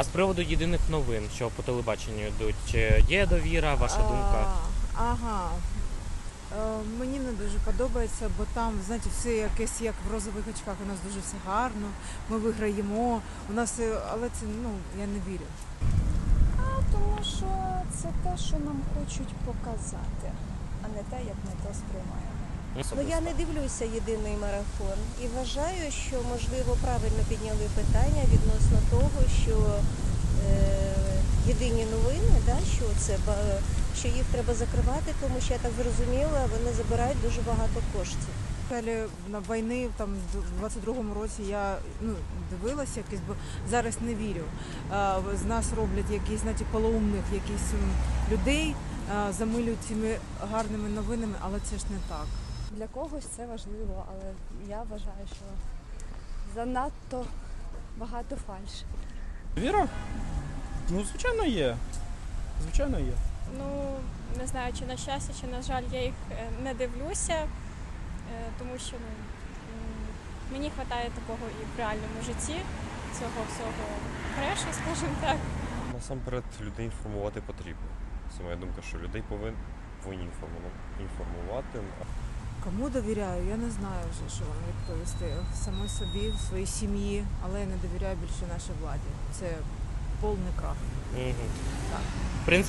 А з приводу єдиних новин, що по телебаченню йдуть, чи є довіра, ваша думка? А, Ага. Е, Мені не дуже подобається, бо там, знаєте, все якесь як в розових очках. У нас дуже все гарно, ми виграємо. У нас, е, але це ну я не вірю. А Тому що це те, що нам хочуть показати, а не те, як ми то сприймаємо. Ну я не дивлюся єдиний марафон і вважаю, що можливо правильно підняли питання відносно того, що е, єдині новини, да, що це що їх треба закривати, тому що я так зрозуміла, вони забирають дуже багато коштів. На війни там в 22-му році я ну дивилася якось, бо зараз не вірю. А, з нас роблять якісь знаєте, полоумних якісь людей, а, замилюють цими гарними новинами, але це ж не так. Для когось це важливо, але я вважаю, що занадто багато фальші. Віра? Ну, звичайно, є. Звичайно, є. Ну, не знаю, чи на щастя, чи на жаль, я їх е, не дивлюся, е, тому що ну, мені вистачає такого і в реальному житті, цього всього трешу, скажімо так. Насамперед людей інформувати потрібно. Це моя думка, що людей повин, повинні інформувати. Кому довіряю, я не знаю вже, що вам відповісти. Саме собі, своїй сім'ї, але я не довіряю більше нашій владі. Це повний крах. Мгм. Так. В принципі,